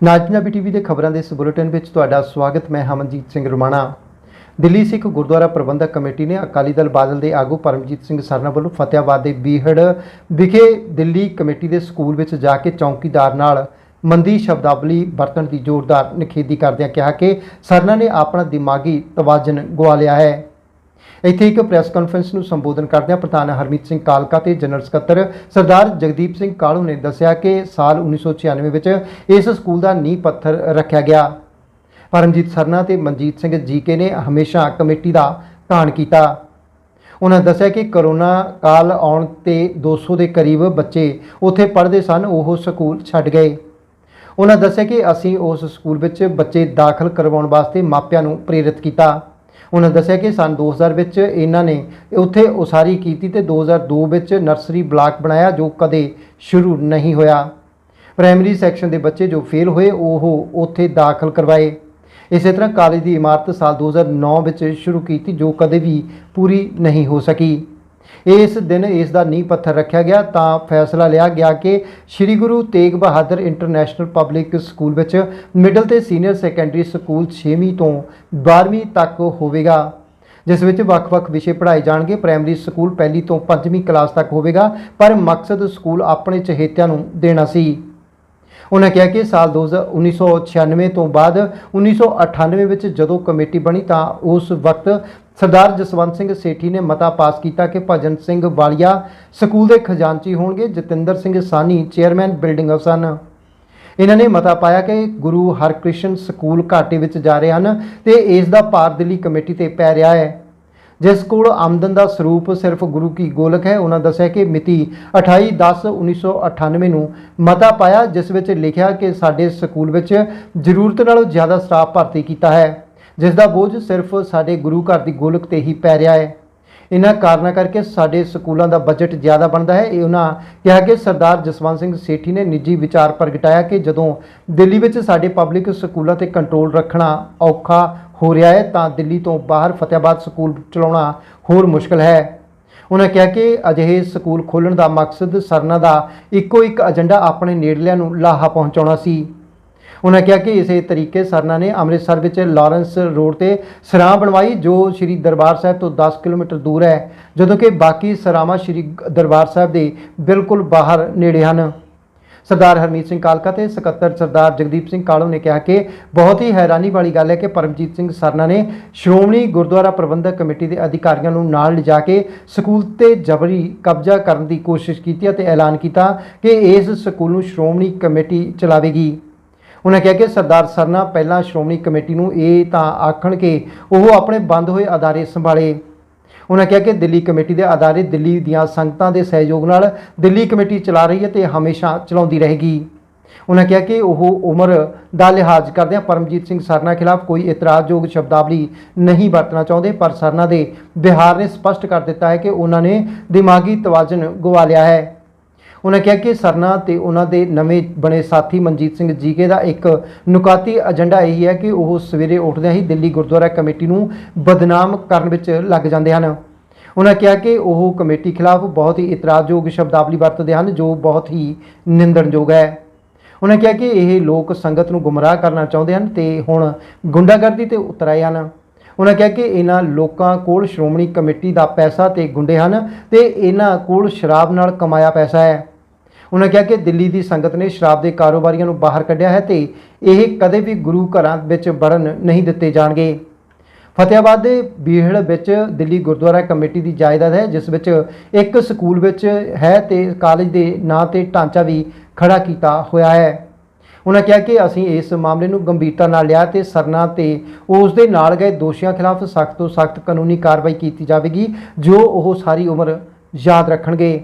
ਨਾਜ Punjabi TV ਦੇ ਖਬਰਾਂ ਦੇ ਇਸ ਬੁਲੇਟਿਨ ਵਿੱਚ ਤੁਹਾਡਾ ਸਵਾਗਤ, ਮੈਂ ਹਮਨਜੀਤ ਸਿੰਘ ਰੁਮਾਣਾ। ਦਿੱਲੀ ਸਿੱਖ ਗੁਰਦੁਆਰਾ ਪ੍ਰਬੰਧਕ ਕਮੇਟੀ ਨੇ ਅਕਾਲੀ ਦਲ ਬਾਦਲ ਦੇ ਆਗੂ ਪਰਮਜੀਤ ਸਿੰਘ ਸਰਨਾ ਵੱਲੋਂ ਫਤਿਆਬਾਦ ਦੇ ਬੀਹੜ ਵਿਖੇ ਦਿੱਲੀ ਕਮੇਟੀ ਦੇ ਸਕੂਲ ਵਿੱਚ ਜਾ ਕੇ ਚੌਕੀਦਾਰ ਨਾਲ ਮੰਦੀ ਸ਼ਬਦਾਵਲੀ ਵਰਤਣ ਦੀ ਜ਼ੋਰਦਾਰ ਨਿਖੇਧੀ ਕਰਦਿਆਂ ਕਿਹਾ ਕਿ ਸਰਨਾ ਨੇ ਆਪਣਾ ਦਿਮਾਗੀ ਤਵਾਜ਼ਨ ਗਵਾ ਲਿਆ ਹੈ। ਇੱਥੇ ਇੱਕ ਪ੍ਰੈਸ ਕਾਨਫਰੰਸ ਨੂੰ ਸੰਬੋਧਨ ਕਰਦਿਆਂ ਪ੍ਰਧਾਨ ਹਰਮੀਤ ਸਿੰਘ ਕਾਲਕਾ ਤੇ ਜਨਰਲ ਸਕੱਤਰ ਸਰਦਾਰ ਜਗਦੀਪ ਸਿੰਘ ਕਾਲੂ ਨੇ ਦੱਸਿਆ ਕਿ ਸਾਲ 1996 ਵਿੱਚ ਇਸ ਸਕੂਲ ਦਾ ਨੀਂਹ ਪੱਥਰ ਰੱਖਿਆ ਗਿਆ। ਪਰਮਜੀਤ ਸਰਨਾ ਤੇ ਮਨਜੀਤ ਸਿੰਘ ਜੀਕੇ ਨੇ ਹਮੇਸ਼ਾ ਕਮੇਟੀ ਦਾ ਧਾਨ ਕੀਤਾ। ਉਹਨਾਂ ਦੱਸਿਆ ਕਿ ਕਰੋਨਾ ਕਾਲ ਆਉਣ ਤੇ 200 ਦੇ ਕਰੀਬ ਬੱਚੇ ਉੱਥੇ ਪੜ੍ਹਦੇ ਸਨ, ਉਹ ਸਕੂਲ ਛੱਡ ਗਏ। ਉਹਨਾਂ ਦੱਸਿਆ ਕਿ ਅਸੀਂ ਉਸ ਸਕੂਲ ਵਿੱਚ ਬੱਚੇ ਦਾਖਲ ਕਰਵਾਉਣ ਵਾਸਤੇ ਮਾਪਿਆਂ ਨੂੰ ਪ੍ਰੇਰਿਤ ਕੀਤਾ। ਉਹਨਾਂ ਦੱਸਿਆ ਕਿ ਸਨ 2000 ਵਿੱਚ ਇਹਨਾਂ ਨੇ ਉੱਥੇ ਉਸਾਰੀ ਕੀਤੀ ਤੇ 2002 ਵਿੱਚ ਨਰਸਰੀ ਬਲਾਕ ਬਣਾਇਆ, ਜੋ ਕਦੇ ਸ਼ੁਰੂ ਨਹੀਂ ਹੋਇਆ। ਪ੍ਰਾਇਮਰੀ ਸੈਕਸ਼ਨ ਦੇ ਬੱਚੇ ਜੋ ਫੇਲ ਹੋਏ, ਉਹ ਉੱਥੇ ਦਾਖਲ ਕਰਵਾਏ। ਇਸੇ ਤਰ੍ਹਾਂ ਕਾਲਜ ਦੀ ਇਮਾਰਤ ਸਾਲ 2009 ਵਿੱਚ ਸ਼ੁਰੂ ਕੀਤੀ, ਜੋ ਕਦੇ ਵੀ ਪੂਰੀ ਨਹੀਂ ਹੋ ਸਕੀ। ਇਸ ਦਿਨ ਇਸ ਦਾ ਨੀਂਹ ਪੱਥਰ ਰੱਖਿਆ ਗਿਆ, ਤਾਂ ਫੈਸਲਾ ਲਿਆ ਗਿਆ ਕਿ Shri Guru Tegh Bahadur international public school ਵਿੱਚ ਮਿਡਲ ਤੇ ਸੀਨੀਅਰ ਸੈਕੰਡਰੀ ਸਕੂਲ 6ਵੀਂ ਤੋਂ 12ਵੀਂ ਤੱਕ ਹੋਵੇਗਾ, ਜਿਸ ਵਿੱਚ ਵੱਖ-ਵੱਖ ਵਿਸ਼ੇ ਪੜ੍ਹਾਏ ਜਾਣਗੇ। ਪ੍ਰਾਇਮਰੀ ਸਕੂਲ ਪਹਿਲੀ ਤੋਂ 5ਵੀਂ ਕਲਾਸ ਤੱਕ ਹੋਵੇਗਾ, ਪਰ ਮਕਸਦ ਸਕੂਲ ਆਪਣੇ ਚਹੇਤਿਆਂ ਨੂੰ ਦੇਣਾ ਸੀ। ਉਹਨਾਂ ਕਿਹਾ ਕਿ ਸਾਲ 2000 1996 ਤੋਂ ਬਾਅਦ 1998 ਵਿੱਚ ਜਦੋਂ ਕਮੇਟੀ ਬਣੀ, ਤਾਂ ਉਸ ਵਕਤ ਸਰਦਾਰ ਜਸਵੰਤ ਸਿੰਘ ਸੇਠੀ ਨੇ ਮਤਾ ਪਾਸ ਕੀਤਾ ਕਿ ਭਜਨ ਸਿੰਘ ਵਾਲੀਆ ਸਕੂਲ ਦੇ ਖਜ਼ਾਨਚੀ ਹੋਣਗੇ, ਜਤਿੰਦਰ ਸਿੰਘ ਸਾਨੀ ਚੇਅਰਮੈਨ ਬਿਲਡਿੰਗ ਸਨ ਇਹਨਾਂ ਨੇ ਮਤਾ ਪਾਇਆ ਕਿ ਗੁਰੂ ਹਰਕ੍ਰਿਸ਼ਨ ਸਕੂਲ ਘਾਟੇ ਵਿੱਚ ਜਾ ਰਹੇ ਹਨ ਤੇ ਇਸ ਦਾ ਭਾਰ ਦਿੱਲੀ ਕਮੇਟੀ ਤੇ ਪੈ ਰਿਹਾ ਹੈ। ਜਿਸ ਕੋਲ ਆਮਦਨ ਦਾ ਸਰੂਪ ਸਿਰਫ ਗੁਰੂ ਕੀ ਗੋਲਕ ਹੈ, ਉਹਨਾਂ ਦੱਸਿਆ ਕਿ ਮਿਤੀ 28/10/1998 ਨੂੰ ਮਤਾ ਪਾਇਆ, ਜਿਸ ਵਿੱਚ ਲਿਖਿਆ ਕਿ ਸਾਡੇ ਸਕੂਲ ਵਿੱਚ ਜ਼ਰੂਰਤ ਨਾਲੋਂ ਜ਼ਿਆਦਾ ਸਟਾਫ ਭਰਤੀ ਕੀਤਾ ਹੈ। ਜਿਸ ਦਾ ਬੋਝ ਸਿਰਫ ਸਾਡੇ ਗੁਰੂ ਘਰ ਦੀ ਗੋਲਕ ਤੇ ਹੀ ਪੈ ਰਿਹਾ ਹੈ। ਇਹਨਾਂ ਕਾਰਨਾਂ ਕਰਕੇ ਸਾਡੇ ਸਕੂਲਾਂ ਦਾ ਬਜਟ ਜ਼ਿਆਦਾ ਬਣਦਾ ਹੈ। ਇਹ ਉਹਨਾਂ ਕਿਹਾ ਕਿ ਸਰਦਾਰ ਜਸਵੰਤ ਸਿੰਘ ਸੇਠੀ ਨੇ ਨਿੱਜੀ ਵਿਚਾਰ ਪ੍ਰਗਟਾਇਆ ਕਿ ਜਦੋਂ ਦਿੱਲੀ ਵਿੱਚ ਸਾਡੇ ਪਬਲਿਕ ਸਕੂਲਾਂ ਤੇ ਕੰਟਰੋਲ ਰੱਖਣਾ ਔਖਾ ਹੋ ਰਿਹਾ ਹੈ, ਤਾਂ ਦਿੱਲੀ ਤੋਂ ਬਾਹਰ ਫਤਿਆਬਾਦ ਸਕੂਲ ਚਲਾਉਣਾ ਹੋਰ ਮੁਸ਼ਕਲ ਹੈ। ਉਹਨਾਂ ਕਿਹਾ ਕਿ ਅਜਿਹੇ ਸਕੂਲ ਖੋਲ੍ਹਣ ਦਾ ਮਕਸਦ ਸਰਨਾ ਦਾ ਇੱਕੋ ਇੱਕ ਏਜੰਡਾ ਆਪਣੇ ਨੇੜਲਿਆਂ ਨੂੰ ਲਾਹਾ ਪਹੁੰਚਾਉਣਾ ਸੀ। ਉਹਨਾਂ ਕਿਹਾ ਕਿ ਇਸੇ ਤਰੀਕੇ ਸਰਨਾ ਨੇ ਅੰਮ੍ਰਿਤਸਰ ਵਿੱਚ ਲਾਰੈਂਸ ਰੋਡ ਤੇ ਸਰਾਂ ਬਣਵਾਈ, ਜੋ ਸ੍ਰੀ ਦਰਬਾਰ ਸਾਹਿਬ ਤੋਂ 10 ਕਿਲੋਮੀਟਰ ਦੂਰ ਹੈ, ਜਦੋਂ ਕਿ ਬਾਕੀ ਸਰਾਵਾਂ ਸ੍ਰੀ ਦਰਬਾਰ ਸਾਹਿਬ ਦੇ ਬਿਲਕੁਲ ਬਾਹਰ ਨੇੜੇ ਹਨ। ਸਰਦਾਰ ਹਰਮੀਤ ਸਿੰਘ ਕਾਲਕਾ ਤੇ ਸਕੱਤਰ ਸਰਦਾਰ ਜਗਦੀਪ ਸਿੰਘ ਕਾਲੋ ਨੇ ਕਿਹਾ ਕਿ ਬਹੁਤ ਹੀ ਹੈਰਾਨੀ ਵਾਲੀ ਗੱਲ ਹੈ ਕਿ ਪਰਮਜੀਤ ਸਿੰਘ ਸਰਨਾ ਨੇ ਸ਼੍ਰੋਮਣੀ ਗੁਰਦੁਆਰਾ ਪ੍ਰਬੰਧਕ ਕਮੇਟੀ ਦੇ ਅਧਿਕਾਰੀਆਂ ਨੂੰ ਨਾਲ ਲਿਜਾ ਕੇ ਸਕੂਲ ਤੇ ਜਬਰੀ ਕਬਜ਼ਾ ਕਰਨ ਦੀ ਕੋਸ਼ਿਸ਼ ਕੀਤੀ ਅਤੇ ਐਲਾਨ ਕੀਤਾ ਕਿ ਇਸ ਸਕੂਲ ਨੂੰ ਸ਼੍ਰੋਮਣੀ ਕਮੇਟੀ ਚਲਾਵੇਗੀ। ਉਹਨਾਂ ਕਿਹਾ ਕਿ ਸਰਦਾਰ ਸਰਨਾ ਪਹਿਲਾਂ ਸ਼੍ਰੋਮਣੀ ਕਮੇਟੀ ਨੂੰ ਇਹ ਤਾਂ ਆਖਣ ਕਿ ਉਹ ਆਪਣੇ ਬੰਦ ਹੋਏ ਅਦਾਰੇ ਸੰਭਾਲੇ। ਉਹਨਾਂ ਕਿਹਾ ਕਿ ਦਿੱਲੀ ਕਮੇਟੀ ਦੇ ਅਦਾਰੇ ਦਿੱਲੀ ਦੀਆਂ ਸੰਗਤਾਂ ਦੇ ਸਹਿਯੋਗ ਨਾਲ ਦਿੱਲੀ ਕਮੇਟੀ ਚਲਾ ਰਹੀ ਹੈ ਤੇ ਹਮੇਸ਼ਾ ਚਲਾਉਂਦੀ ਰਹੇਗੀ। ਉਹਨਾਂ ਕਿਹਾ ਕਿ ਉਹ ਉਮਰ ਦਾ ਲਿਹਾਜ਼ ਕਰਦਿਆਂ ਪਰਮਜੀਤ ਸਿੰਘ ਸਰਨਾ ਖਿਲਾਫ ਕੋਈ ਇਤਰਾਜ਼ਯੋਗ ਸ਼ਬਦਾਵਲੀ ਨਹੀਂ ਵਰਤਣਾ ਚਾਹੁੰਦੇ, ਪਰ ਸਰਨਾ ਦੇ ਬਿਹਾਰ ਨੇ ਸਪਸ਼ਟ ਕਰ ਦਿੱਤਾ ਹੈ ਕਿ ਉਹਨਾਂ ਨੇ ਦਿਮਾਗੀ ਤਵਾਜ਼ਨ ਗਵਾ ਲਿਆ ਹੈ। ਉਹਨਾਂ ਕਿਹਾ ਕਿ ਸਰਨਾ ਤੇ ਉਹਨਾਂ ਦੇ ਨਵੇਂ ਬਣੇ ਸਾਥੀ ਮਨਜੀਤ ਸਿੰਘ ਜੀਕੇ ਦਾ ਇੱਕ ਨੁਕਾਤੀ ਏਜੰਡਾ ਇਹ ਹੈ ਕਿ ਉਹ ਸਵੇਰੇ ਉੱਠਦਿਆਂ ਹੀ ਦਿੱਲੀ ਗੁਰਦੁਆਰਾ ਕਮੇਟੀ ਨੂੰ ਬਦਨਾਮ ਕਰਨ ਵਿੱਚ ਲੱਗ ਜਾਂਦੇ ਹਨ। ਉਹਨਾਂ ਕਿਹਾ ਕਿ ਉਹ ਕਮੇਟੀ ਖਿਲਾਫ ਬਹੁਤ ਹੀ ਇਤਰਾਜ਼ਯੋਗ ਸ਼ਬਦਾਵਲੀ ਵਰਤਦੇ ਹਨ, ਜੋ ਬਹੁਤ ਹੀ ਨਿੰਦਣਯੋਗ ਹੈ। ਉਹਨਾਂ ਕਿਹਾ ਕਿ ਇਹ ਲੋਕ ਸੰਗਤ ਨੂੰ ਗੁੰਮਰਾਹ ਕਰਨਾ ਚਾਹੁੰਦੇ ਹਨ ਤੇ ਹੁਣ ਗੁੰਡਾਗਰਦੀ ਤੇ ਉਤਰਾਏ ਹਨ। ਉਹਨਾਂ ਕਿਹਾ ਕਿ ਇਹਨਾਂ ਲੋਕਾਂ ਕੋਲ ਸ਼੍ਰੋਮਣੀ ਕਮੇਟੀ ਦਾ ਪੈਸਾ ਤੇ ਗੁੰਡੇ ਹਨ ਤੇ ਇਹਨਾਂ ਕੋਲ ਸ਼ਰਾਬ ਨਾਲ ਕਮਾਇਆ ਪੈਸਾ ਹੈ। ਉਹਨਾਂ ਕਿਹਾ ਕਿ ਦਿੱਲੀ ਦੀ ਸੰਗਤ ਨੇ ਸ਼ਰਾਬ ਦੇ ਕਾਰੋਬਾਰੀਆਂ ਨੂੰ ਬਾਹਰ ਕੱਢਿਆ ਹੈ ਤੇ ਇਹ ਕਦੇ ਵੀ ਗੁਰੂ ਘਰਾਂ ਵਿੱਚ ਵੜਨ ਨਹੀਂ ਦਿੱਤੇ ਜਾਣਗੇ। ਫਤਿਆਬਾਦ ਦੇ ਬੀਹੜ ਵਿੱਚ ਦਿੱਲੀ ਗੁਰਦੁਆਰਾ ਕਮੇਟੀ ਦੀ ਜਾਇਦਾਦ ਹੈ, ਜਿਸ ਵਿੱਚ ਇੱਕ ਸਕੂਲ ਵਿੱਚ ਹੈ ਤੇ ਕਾਲਜ ਦੇ ਨਾਂ ਤੇ ਢਾਂਚਾ ਵੀ ਖੜਾ ਕੀਤਾ ਹੋਇਆ ਹੈ। ਉਹਨਾਂ ਕਿਹਾ ਕਿ ਅਸੀਂ ਇਸ ਮਾਮਲੇ ਨੂੰ ਗੰਭੀਰਤਾ ਨਾਲ ਲਿਆ ਤੇ ਸਰਨਾ ਤੇ ਉਸ ਦੇ ਨਾਲ ਗਏ ਦੋਸ਼ੀਆਂ ਖਿਲਾਫ ਸਖਤ ਤੋਂ ਸਖਤ ਕਾਨੂੰਨੀ ਕਾਰਵਾਈ ਕੀਤੀ ਜਾਵੇਗੀ, ਜੋ ਉਹ ਸਾਰੀ ਉਮਰ ਯਾਦ ਰੱਖਣਗੇ।